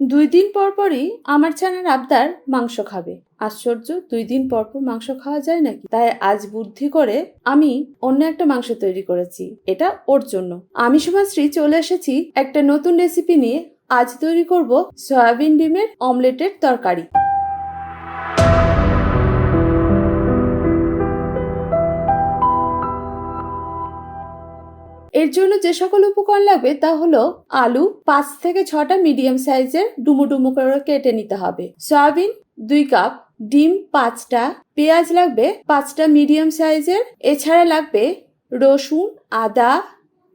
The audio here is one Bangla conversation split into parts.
দুই দিন পর পরই আমার ছানার আবদার মাংস খাবে। আশ্চর্য, দুই দিন পর পর মাংস খাওয়া যায় নাকি? তাই আজ বুদ্ধি করে আমি অন্য একটা মাংস তৈরি করেছি। এটা ওর জন্য। আমি শুভাশ্রী চলে এসেছি একটা নতুন রেসিপি নিয়ে আজ তৈরি করব সয়াবিন ডিমের অমলেটের তরকারি। এর জন্য যে সকল উপকরণ লাগবে তা হলো আলু পাঁচ থেকে ছটা মিডিয়াম সাইজের ডুমো ডুমো করে কেটে নিতে হবে। সয়াবিন দুই কাপ, ডিম পাঁচটা, পেঁয়াজ লাগবে পাঁচটা মিডিয়াম সাইজের, এছাড়া লাগবে রসুন, আদা,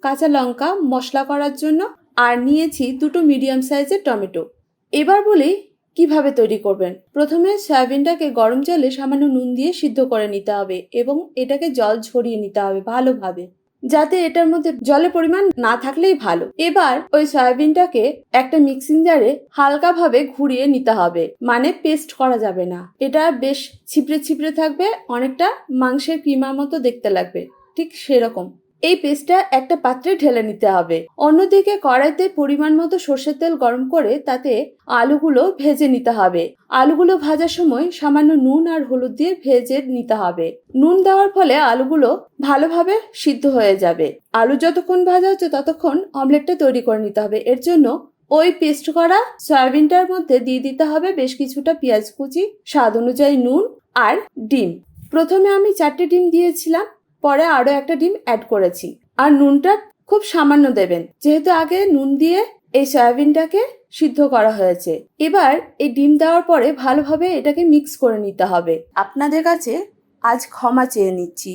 কাঁচা লঙ্কা মশলা করার জন্য, আর নিয়েছি দুটো মিডিয়াম সাইজের টমেটো। এবার বলি কীভাবে তৈরি করবেন। প্রথমে সয়াবিনটাকে গরম জলে সামান্য নুন দিয়ে সিদ্ধ করে নিতে হবে এবং এটাকে জল ঝরিয়ে নিতে হবে ভালোভাবে। যাতে এটার মধ্যে জলের পরিমাণ না থাকলেই ভালো। এবার ওই সয়াবিনটাকে একটা মিক্সিং জারে হালকাভাবে ঘুরিয়ে নিতে হবে। মানে পেস্ট করা যাবে না। এটা বেশ ছিপড়ে ছিপড়ে থাকবে, অনেকটা মাংসের কিমার মতো দেখতে লাগবে। ঠিক সেরকম। এই পেস্টটা একটা পাত্রে ঢেলে নিতে হবে। অন্যদিকে কড়াইতে পরিমাণ মতো সর্ষের তেল গরম করে তাতে আলুগুলো ভেজে নিতে হবে। আলুগুলো ভাজার সময় সামান্য নুন আর হলুদ দিয়ে ভেজে নিতে হবে। নুন দেওয়ার ফলে আলুগুলো ভালোভাবে সিদ্ধ হয়ে যাবে। আলু যতক্ষণ ভাজা হচ্ছে ততক্ষণ অমলেটটা তৈরি করে নিতে হবে। এর জন্য ওই পেস্ট করা সয়াবিনটার মধ্যে দিয়ে দিতে হবে বেশ কিছুটা পেঁয়াজ কুচি, স্বাদ অনুযায়ী নুন আর ডিম। প্রথমে আমি চারটে ডিম দিয়েছিলাম। পরে আরও একটা ডিম অ্যাড করেছি। আর নুনটা খুব সামান্য দেবেন, যেহেতু আগে নুন দিয়ে এই সয়াবিনটাকে সিদ্ধ করা হয়েছে। এবার এই ডিম দেওয়ার পরে ভালোভাবে এটাকে মিক্স করে নিতে হবে। আপনাদের কাছে আজ ক্ষমা চেয়ে নিচ্ছি।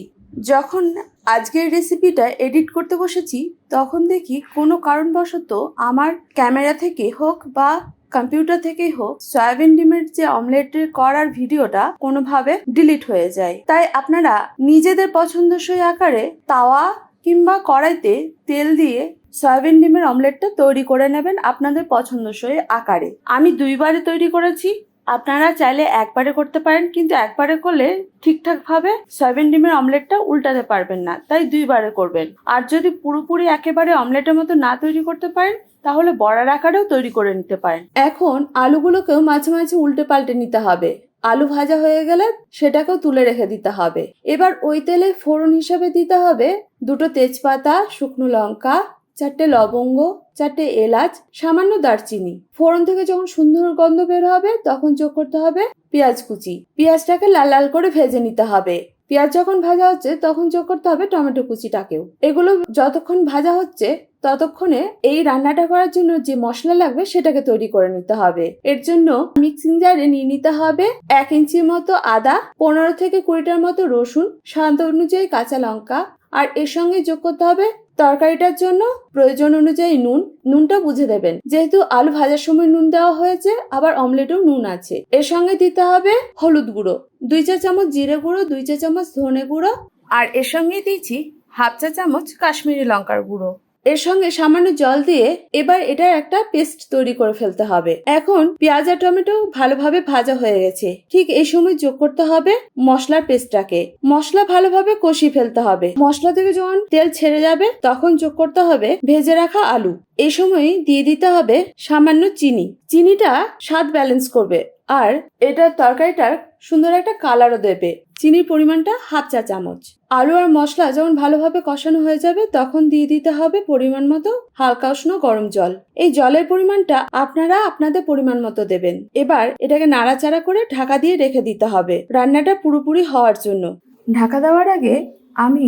যখন আজকের রেসিপিটা এডিট করতে বসেছি, তখন দেখি কোনো কারণবশত আমার ক্যামেরা থেকে হোক বা কম্পিউটার থেকেই হোক, সয়াবিন ডিমের যে অমলেটের করার ভিডিওটা কোনোভাবে ডিলিট হয়ে যায়। তাই আপনারা নিজেদের পছন্দসই আকারে তাওয়া কিংবা কড়াইতে তেল দিয়ে সয়াবিন ডিমের অমলেটটা তৈরি করে নেবেন আপনাদের পছন্দসই আকারে। আমি দুইবারে তৈরি করেছি আপনারা চাইলে একবারে করতে পারেন, কিন্তু একবারে করলে ঠিকঠাকভাবে সয়াবিন ডিমের অমলেটটা উল্টাতে পারবেন না, তাই দুইবারে করবেন। আর যদি পুরোপুরি একেবারে অমলেটের মতো না তৈরি করতে পারেন, তাহলে বড়ার আকারেও তৈরি করে নিতে পারেন। এখন আলুগুলোকেও মাঝে মাঝে উল্টে পাল্টে নিতে হবে। আলু ভাজা হয়ে গেলে সেটাকেও তুলে রেখে দিতে হবে। এবার ওই তেলে ফোড়ন হিসাবে দিতে হবে দুটো তেজপাতা, শুকনো লঙ্কা চারটে লবঙ্গ, চারটে এলাচ, সামান্য দারচিনি। ফোড়ন থেকে যখন সুন্দর গন্ধ বের হবে, তখন যোগ করতে হবে পেঁয়াজ কুচি। পেঁয়াজটাকে লাল লাল করে ভেজে নিতে হবে। পেঁয়াজ যখন ভাজা হচ্ছে, তখন যোগ করতে হবে টমেটো কুচিটাকেও। এগুলো যতক্ষণ ভাজা হচ্ছে, ততক্ষণে এই রান্নাটা করার জন্য যে মশলা লাগবে, সেটাকে তৈরি করে নিতে হবে। এর জন্য মিক্সিং জারে নিয়ে নিতে হবে এক ইঞ্চির মতো আদা, পনেরো থেকে কুড়িটার মতো রসুন, স্বাদ অনুযায়ী কাঁচা লঙ্কা, আর এর সঙ্গে যোগ করতে হবে তরকারিটার জন্য প্রয়োজন অনুযায়ী নুন। নুনটা বুঝে দেবেন। যেহেতু আলু ভাজার সময় নুন দেওয়া হয়েছে, আবার অমলেটেও নুন আছে। এর সঙ্গে দিতে হবে হলুদ গুঁড়ো। দুই চা চামচ জিরে গুঁড়ো, দুই চা চামচ ধনে গুঁড়ো। আর এর সঙ্গে দিয়েছি হাফ চা চামচ কাশ্মীরি লঙ্কার গুঁড়ো। এর সঙ্গে সামান্য জল দিয়ে এবার এটার একটা পেস্ট তৈরি করে ফেলতে হবে। এখন পেঁয়াজ আর টমেটো ভালোভাবে ভাজা হয়ে গেছে। ঠিক এই সময় যোগ করতে হবে মশলার পেস্টটাকে। মশলা ভালোভাবে কষিয়ে ফেলতে হবে। মশলা থেকে যখন তেল ছেড়ে যাবে, তখন যোগ করতে হবে ভেজে রাখা আলু। এই সময় দিয়ে দিতে হবে সামান্য চিনি। চিনিটা স্বাদ ব্যালেন্স করবে। আর এটার তরকারিটার সুন্দর একটা কালারও দেবে। চিনির পরিমাণটা হাফ চা চামচ। আলু আর মশলা যখন ভালোভাবে কষানো হয়ে যাবে, তখন দিয়ে দিতে হবে পরিমাণ মতো হালকা উষ্ণ গরম জল। এই জলের পরিমাণটা আপনারা আপনাদের পরিমাণ মতো দেবেন। এবার এটাকে নাড়াচাড়া করে ঢাকা দিয়ে রেখে দিতে হবে। রান্নাটা পুরোপুরি হওয়ার জন্য। ঢাকা দেওয়ার আগে আমি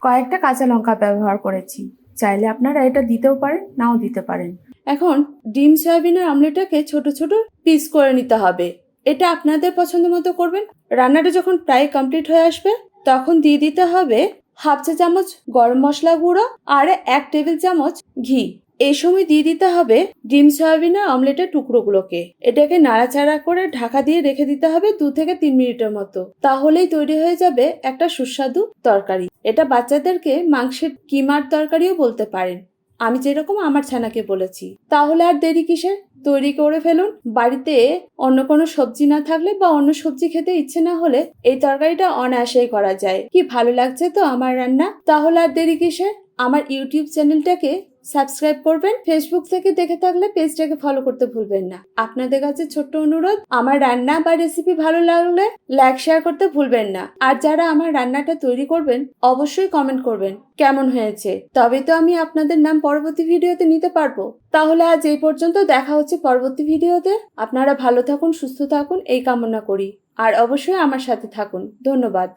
কয়েকটা কাঁচা লঙ্কা ব্যবহার করেছি। চাইলে আপনারা এটা দিতেও পারেন, নাও দিতে পারেন। এখন ডিম, সয়াবিনের অমলেটটাকে ছোট ছোট পিস করে নিতে হবে। এটা আপনাদের পছন্দ মতো করবেন? রান্নাটা যখন প্রায় কমপ্লিট হয়ে আসবে, তখন দিয়ে দিতে হবে হাফ চা চামচ গরম মশলা গুঁড়ো আর এক টেবিল চামচ ঘি। এই সময় দিয়ে দিতে হবে ডিম সয়াবিনের অমলেটের টুকরোগুলোকে। এটাকে নাড়াচাড়া করে ঢাকা দিয়ে রেখে দিতে হবে দু থেকে তিন মিনিটের মতো। তাহলেই তৈরি হয়ে যাবে একটা সুস্বাদু তরকারি। এটা বাচ্চাদেরকে মাংসের কিমার তরকারিও বলতে পারেন। আমি যেরকম আমার ছানাকে বলেছি, তাহলে আর দেরি কিসের? তৈরি করে ফেলুন। বাড়িতে অন্য কোনো সবজি না থাকলে বা অন্য সবজি খেতে ইচ্ছে না হলে এই তরকারিটা অনায়াসেই করা যায়। কি ভালো লাগছে তো আমার রান্না? তাহলে আর দেরি কিসের? আমার ইউটিউব চ্যানেলটাকে সাবস্ক্রাইব করবেন। ফেসবুক থেকে দেখে থাকলে পেজটাকে ফলো করতে ভুলবেন না। আপনাদের কাছে ছোট্ট অনুরোধ, আমার রান্না বা রেসিপি ভালো লাগলে লাইক শেয়ার করতে ভুলবেন না। আর যারা আমার রান্নাটা তৈরি করবেন, অবশ্যই কমেন্ট করবেন, কেমন হয়েছে? তবে তো আমি আপনাদের নাম পরবর্তী ভিডিওতে নিতে পারব। তাহলে আজ এই পর্যন্ত, দেখা হচ্ছে পরবর্তী ভিডিওতে। আপনারা ভালো থাকুন, সুস্থ থাকুন, এই কামনা করি। আর অবশ্যই আমার সাথে থাকুন। ধন্যবাদ।